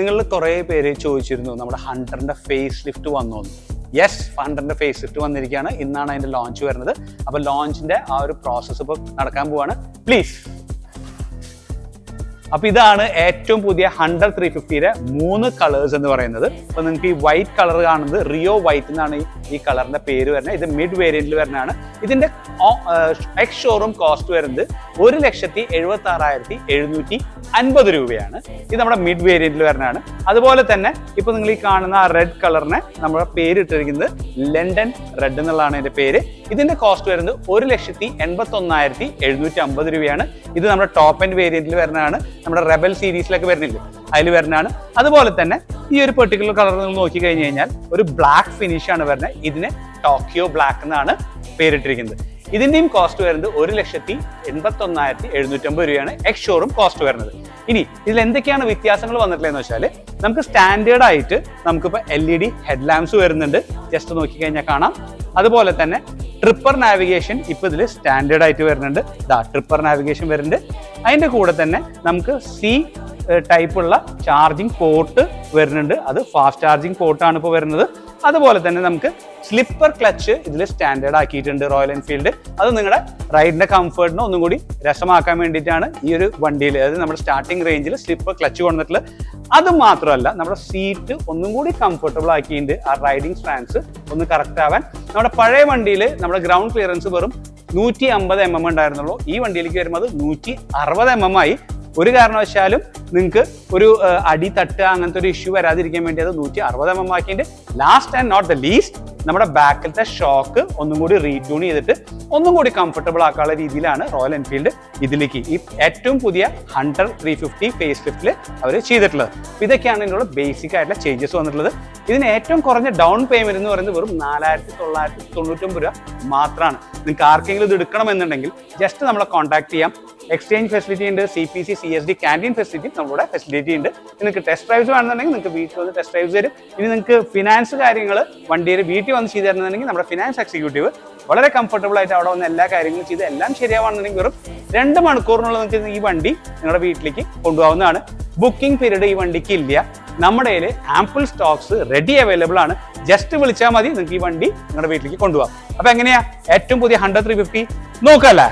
നിങ്ങളിൽ കുറേ പേര് ചോദിച്ചിരുന്നു നമ്മുടെ ഹണ്ടറിന്റെ ഫേസ് ലിഫ്റ്റ് വന്നു യെസ് ഹണ്ടറിന്റെ ഫേസ് ലിഫ്റ്റ് വന്നിരിക്കുകയാണ്. ഇന്നാണ് അതിന്റെ ലോഞ്ച് വരുന്നത്. അപ്പൊ ലോഞ്ചിന്റെ ആ ഒരു പ്രോസസ്സ് ഇപ്പോൾ നടക്കാൻ പോവാണ്. പ്ലീസ് അപ്പൊ ഇതാണ് ഏറ്റവും പുതിയ ഹൺഡ്രഡ് ത്രീ ഫിഫ്റ്റിയുടെ മൂന്ന് കളേഴ്സ് എന്ന് പറയുന്നത്. അപ്പൊ നിങ്ങൾക്ക് ഈ വൈറ്റ് കളർ കാണുന്നത് റിയോ വൈറ്റ് എന്നാണ് ഈ- കളറിന്റെ പേര് വരുന്നത്. ഇത് മിഡ് വേരിയന്റിൽ വരുന്നതാണ്. ഇതിന്റെ എക്സ് ഷോറൂം കോസ്റ്റ് വരുന്നത് ഒരു ലക്ഷത്തി എഴുപത്തി ആറായിരത്തി എഴുന്നൂറ്റി അൻപത് രൂപയാണ്. ഇത് നമ്മുടെ മിഡ് വേരിയന്റിൽ വരുന്നതാണ്. അതുപോലെ തന്നെ ഇപ്പൊ നിങ്ങൾ ഈ കാണുന്ന ആ റെഡ് കളറിനെ നമ്മുടെ പേരിട്ടിരിക്കുന്നത് ലണ്ടൻ റെഡ് എന്നുള്ളതാണ് ഇതിന്റെ പേര്. ഇതിന്റെ കോസ്റ്റ് വരുന്നത് ഒരു ലക്ഷത്തി എൺപത്തി ഒന്നായിരത്തി എഴുന്നൂറ്റി അമ്പത് രൂപയാണ്. ഇത് നമ്മുടെ ടോപ്പ് ആൻഡ് വേരിയന്റിൽ വരുന്നതാണ്. നമ്മുടെ റെബൽ സീരീസിലൊക്കെ വരുന്നില്ല? അതിൽ വരുന്നതാണ്. അതുപോലെ തന്നെ ഈ ഒരു പെർട്ടിക്കുലർ കളർ നിങ്ങൾ നോക്കി കഴിഞ്ഞു കഴിഞ്ഞാൽ ഒരു ബ്ലാക്ക് ഫിനിഷ് ആണ് വരുന്നത്. ഇതിന് ടോക്കിയോ ബ്ലാക്ക് എന്നാണ് പേരിട്ടിരിക്കുന്നത്. ഇതിന്റെയും കോസ്റ്റ് വരുന്നത് ഒരു ലക്ഷത്തി എൺപത്തി ഒന്നായിരത്തി എഴുന്നൂറ്റമ്പത് രൂപയാണ് എക്സ് കോസ്റ്റ് വരുന്നത്. ഇനി ഇതിൽ എന്തൊക്കെയാണ് വ്യത്യാസങ്ങൾ വന്നിട്ടുള്ളതെന്ന് വെച്ചാൽ നമുക്ക് സ്റ്റാൻഡേർഡ് ആയിട്ട് നമുക്കിപ്പോൾ L E D head lamps വരുന്നുണ്ട്. ജസ്റ്റ് നോക്കി കഴിഞ്ഞാൽ കാണാം. അതുപോലെ തന്നെ ട്രിപ്പർ നാവിഗേഷൻ ഇപ്പൊ ഇതിൽ സ്റ്റാൻഡേർഡ് ആയിട്ട് വരുന്നുണ്ട്. ദാ ട്രിപ്പർ നാവിഗേഷൻ വരുന്നുണ്ട്. അതിന്റെ കൂടെ തന്നെ നമുക്ക് സി ടൈപ്പുള്ള ചാർജിങ് പോർട്ട് വരുന്നുണ്ട്. അത് ഫാസ്റ്റ് ചാർജിങ് പോർട്ടാണ് ഇപ്പോൾ വരുന്നത്. അതുപോലെ തന്നെ നമുക്ക് സ്ലിപ്പർ ക്ലച്ച് ഇതിൽ സ്റ്റാൻഡേർഡ് ആക്കിയിട്ടുണ്ട് റോയൽ എൻഫീൽഡ് അത് നിങ്ങളുടെ റൈഡിന്റെ കംഫർട്ടിനെ ഒന്നും കൂടി രസമാക്കാൻ വേണ്ടിയിട്ടാണ് ഈ ഒരു വണ്ടിയിൽ അതായത് നമ്മുടെ സ്റ്റാർട്ടിംഗ് റേഞ്ചിൽ സ്ലിപ്പർ ക്ലച്ച് കൊണ്ടിട്ടുള്ളത് അത് മാത്രമല്ല നമ്മുടെ സീറ്റ് ഒന്നും കൂടി കംഫർട്ടബിൾ ആക്കിയിട്ടുണ്ട് ആ റൈഡിങ് സ്റ്റാൻസ് ഒന്ന് കറക്റ്റ് ആവാൻ. നമ്മുടെ പഴയ വണ്ടിയിൽ നമ്മുടെ ഗ്രൗണ്ട് ക്ലിയറൻസ് വെറും നൂറ്റി അമ്പത് എം എം ഉണ്ടായിരുന്നുള്ളൂ. ഈ വണ്ടിയിലേക്ക് വരുമ്പോൾ അത് നൂറ്റി അറുപത് എം എം ആയി ഒരു കാരണവശാലും നിങ്ങൾക്ക് ഒരു അടി തട്ടുക അങ്ങനത്തെ ഒരു ഇഷ്യൂ വരാതിരിക്കാൻ വേണ്ടി അത് നൂറ്റി അറുപത് എം എം ആക്കിയിട്ട് last and not the least നമ്മുടെ ബാക്കിലത്തെ ഷോക്ക് ഒന്നും കൂടി റീട്യൂൺ ചെയ്തിട്ട് ഒന്നും കൂടി കംഫർട്ടബിൾ ആക്കാനുള്ള രീതിയിലാണ് റോയൽ എൻഫീൽഡ് ഇതിലേക്ക് ഈ ഏറ്റവും പുതിയ ഹൺഡ്രഡ് ത്രീ ഫിഫ്റ്റി ഫേസ് ലിഫ്റ്റിൽ അവർ ചെയ്തിട്ടുള്ളത്. ഇതൊക്കെയാണ് ഇതിനുള്ള ബേസിക് ആയിട്ടുള്ള ചേഞ്ചസ് വന്നിട്ടുള്ളത്. ഇതിന് ഏറ്റവും കുറഞ്ഞ ഡൗൺ പേയ്മെന്റ് എന്ന് പറയുന്നത് വെറും നാലായിരത്തി തൊള്ളായിരത്തി തൊണ്ണൂറ്റൊമ്പത് രൂപ മാത്രമാണ് നിങ്ങൾക്ക് ആർക്കെങ്കിലും ഇത് എടുക്കണമെന്നുണ്ടെങ്കിൽ ജസ്റ്റ് നമ്മളെ കോൺടാക്ട് ചെയ്യാം. എക്സ്ചേഞ്ച് ഫെസിലിറ്റി ഉണ്ട് C P C C S D canteen facility നമ്മുടെ ഫെസിലിറ്റി ഉണ്ട്. നിങ്ങൾക്ക് ടെസ്റ്റ് ഡ്രൈവ്സ് വേണമെന്നുണ്ടെങ്കിൽ നിങ്ങൾക്ക് വീട്ടിൽ വന്ന് ടെസ്റ്റ് ഡ്രൈവ്സ് തരും. ഇനി നിങ്ങൾക്ക് ഫിനാൻസ് കാര്യങ്ങൾ വണ്ടിയിൽ വീട്ടിൽ വന്ന് ചെയ്ത് തരണമെന്നുണ്ടെങ്കിൽ നമ്മുടെ ഫിനാൻസ് എക്സിക്യൂട്ടീവ് വളരെ കംഫർട്ടബിൾ ആയിട്ട് അവിടെ വന്ന് എല്ലാ കാര്യങ്ങളും ചെയ്ത് എല്ലാം ശരിയാവാണെന്നുണ്ടെങ്കിൽ വെറും രണ്ട് മണിക്കൂറിനുള്ളിൽ നിങ്ങൾക്ക് ഈ വണ്ടി നിങ്ങളുടെ വീട്ടിലേക്ക് കൊണ്ടുപോകുന്നതാണ് ബുക്കിംഗ് പീരീഡ് ഈ വണ്ടിക്ക് ഇല്ല. നമ്മുടെ കയ്യിൽ ആംപിൾ സ്റ്റോക്സ് റെഡി അവൈലബിൾ ആണ്. ജസ്റ്റ് വിളിച്ചാൽ മതി നിങ്ങൾക്ക് ഈ വണ്ടി നിങ്ങളുടെ വീട്ടിലേക്ക് കൊണ്ടുപോകാം. അപ്പൊ എങ്ങനെയാ? ഏറ്റവും പുതിയ ഹൺഡ്രഡ് ത്രീ ഫിഫ്റ്റി നോക്കല്ലേ?